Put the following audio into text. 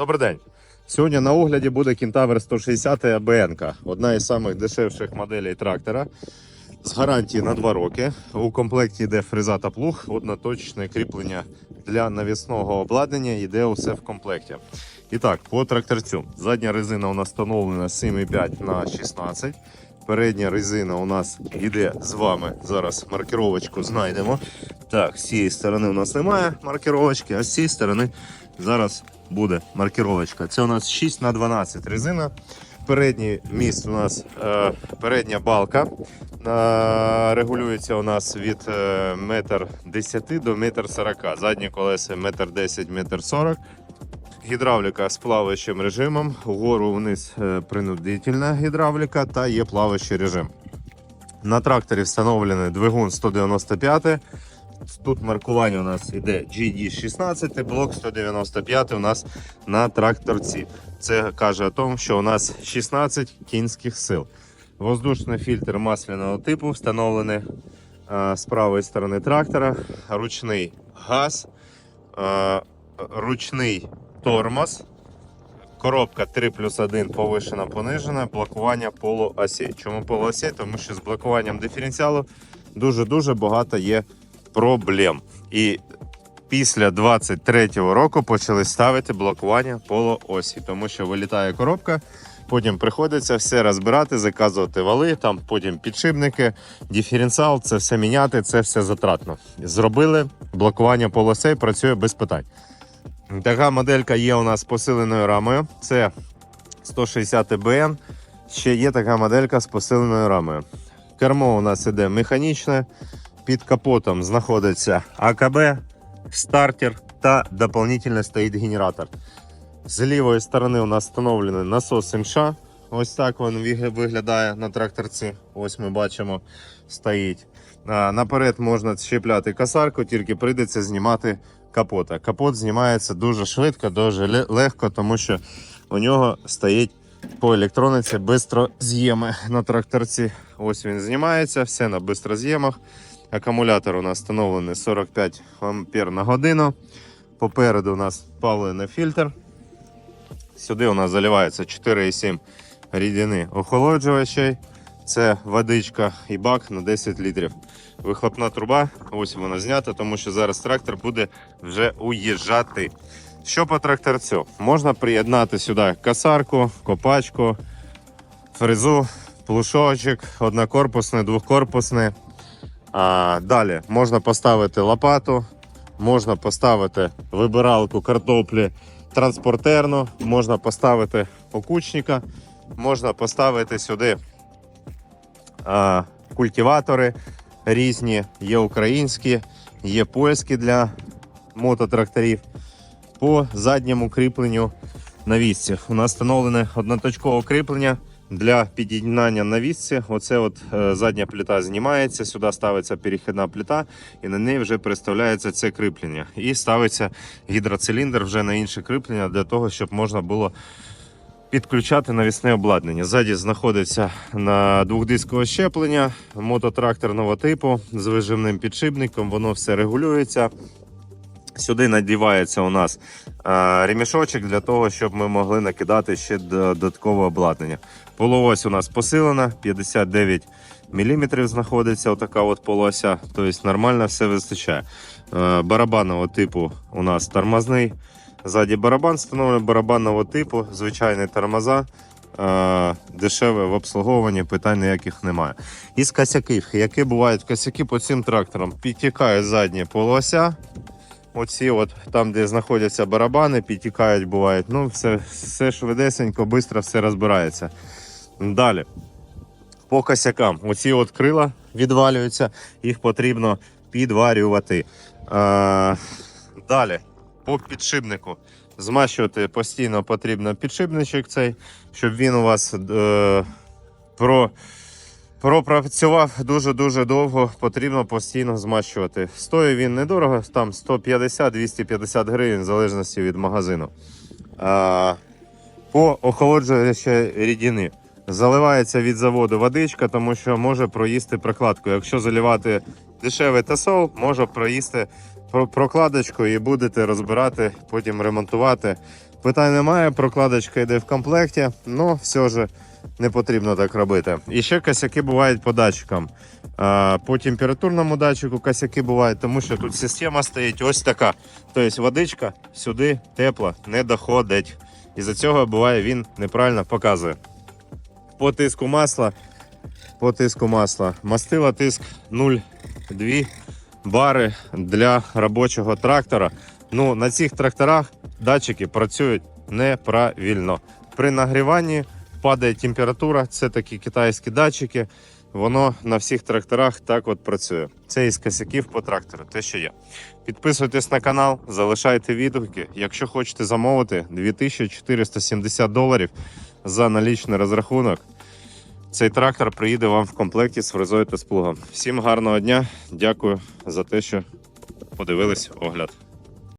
Добрий день. Сьогодні на огляді буде Кентавр 160 АБН. Одна із самих дешевших моделей трактора. З гарантії на 2 роки. У комплекті йде фреза та плуг, одноточне кріплення для навісного обладнання. Йде усе в комплекті. І так, по тракторцю. Задня резина у нас встановлена 7,5 на 16. Передня резина у нас йде з вами. Зараз маркировочку знайдемо. Так, з цієї сторони у нас немає маркировочки, а з цієї сторони зараз буде маркировочка. Це у нас 6 на 12 резина. Передній міст у нас е, передня балка. Е, регулюється у нас від е, метр 10 до метр 40. Задні колеса метр 10, метр 40. Гідравліка з плаваючим режимом. Вгору вниз е, принудительна гідравліка та є плаваючий режим. На тракторі встановлений двигун 195. Тут маркування у нас іде GD16, блок 195 у нас на тракторці. Це каже о тому, що у нас 16 кінських сил. Воздушний фільтр масляного типу встановлений е, з правої сторони трактора, ручний газ, е, ручний тормоз, коробка 3 плюс 1 повишена понижена, блокування полуосі. Чому полуосі? Тому що з блокуванням диференціалу дуже-дуже багато є проблем. І після 23-го року почали ставити блокування полуосі, тому що вилітає коробка. Потім приходиться все розбирати, заказувати вали, там потім підшипники, диференціал, це все міняти, це все затратно. Зробили блокування полосей, працює без питань. Така моделька є у нас з посиленою рамою. Це 160 БН. Ще є така моделька з посиленою рамою. Кермо у нас іде механічне. Під капотом знаходиться АКБ, стартер та дополнительно стоїть генератор. З лівої сторони у нас встановлений насос МШ. Ось так він виглядає на тракторці. Ось ми бачимо, стоїть. Наперед можна щепляти касарку, тільки прийдеться знімати капота. Капот знімається дуже швидко, дуже легко, тому що у нього стоїть по електрониці бистроз'єми на тракторці. Ось він знімається, все на бистроз'ємах. Акумулятор у нас встановлений 45 ампер на годину. Попереду у нас паливний фільтр. Сюди у нас заливається 4,7 рідини охолоджувачей. Це водичка і бак на 10 літрів. Вихлопна труба, ось вона знята, тому що зараз трактор буде вже уїжджати. Що по тракторцю? Можна приєднати сюди касарку, копачку, фрезу, плушочок, однокорпусне, двохкорпусне. А, далі можна поставити лопату, можна поставити вибиралку картоплі транспортерну, можна поставити окучника, можна поставити сюди а, культиватори різні, є українські, є польські для мототракторів. По задньому кріпленню на вісці. У нас встановлене одноточкове кріплення для під'єднання на вісці. Оце от е, задня плита знімається, сюди ставиться перехідна плита, і на неї вже представляється це кріплення. І ставиться гідроциліндр вже на інше кріплення для того, щоб можна було підключати навісне обладнання. Ззаді знаходиться на двохдискове щеплення мототракторного типу з вижимним підшипником. Воно все регулюється. Сюди надівається у нас е, ремішочок для того, щоб ми могли накидати ще додаткове обладнання. Полуось у нас посилена, 59 мм знаходиться отака от полося, тобто нормально все вистачає. Е, барабанного типу у нас тормозний. Ззаді барабан встановлений барабанного типу, звичайні тормоза. Е, дешеве в обслуговуванні, питань ніяких немає. Із косяків, які бувають косяки по цим тракторам, підтікає задня полося. Оці от там, де знаходяться барабани, підтікають, бувають. Ну, все, все швидесенько, швидко все розбирається. Далі. По косякам. Оці от крила відвалюються, їх потрібно підварювати. Е, далі, по підшипнику. Змащувати постійно потрібно підшипничок цей, щоб він у вас е, про. Пропрацював дуже-дуже довго, потрібно постійно змащувати. Стоїть він недорого, там 150-250 гривень, в залежності від магазину. А, по охолоджуючій рідини. Заливається від заводу водичка, тому що може проїсти прокладку. Якщо заливати дешевий тасол, може проїсти прокладочку і будете розбирати, потім ремонтувати. Питань немає, прокладочка йде в комплекті, але все ж не потрібно так робити. І ще косяки бувають по датчикам. По температурному датчику косяки бувають, тому що тут система стоїть ось така. Тобто водичка сюди тепла не доходить. І за цього буває він неправильно показує. По тиску масла. По тиску масла. Мастила тиск 0,2 бари для робочого трактора. Ну, на цих тракторах датчики працюють неправильно. При нагріванні падає температура, це такі китайські датчики. Воно на всіх тракторах так от працює. Це із косяків по трактору, те, що є. Підписуйтесь на канал, залишайте відгуки. Якщо хочете замовити 2470 доларів за налічний розрахунок. Цей трактор приїде вам в комплекті з фрезою та з плугом. Всім гарного дня. Дякую за те, що подивились огляд.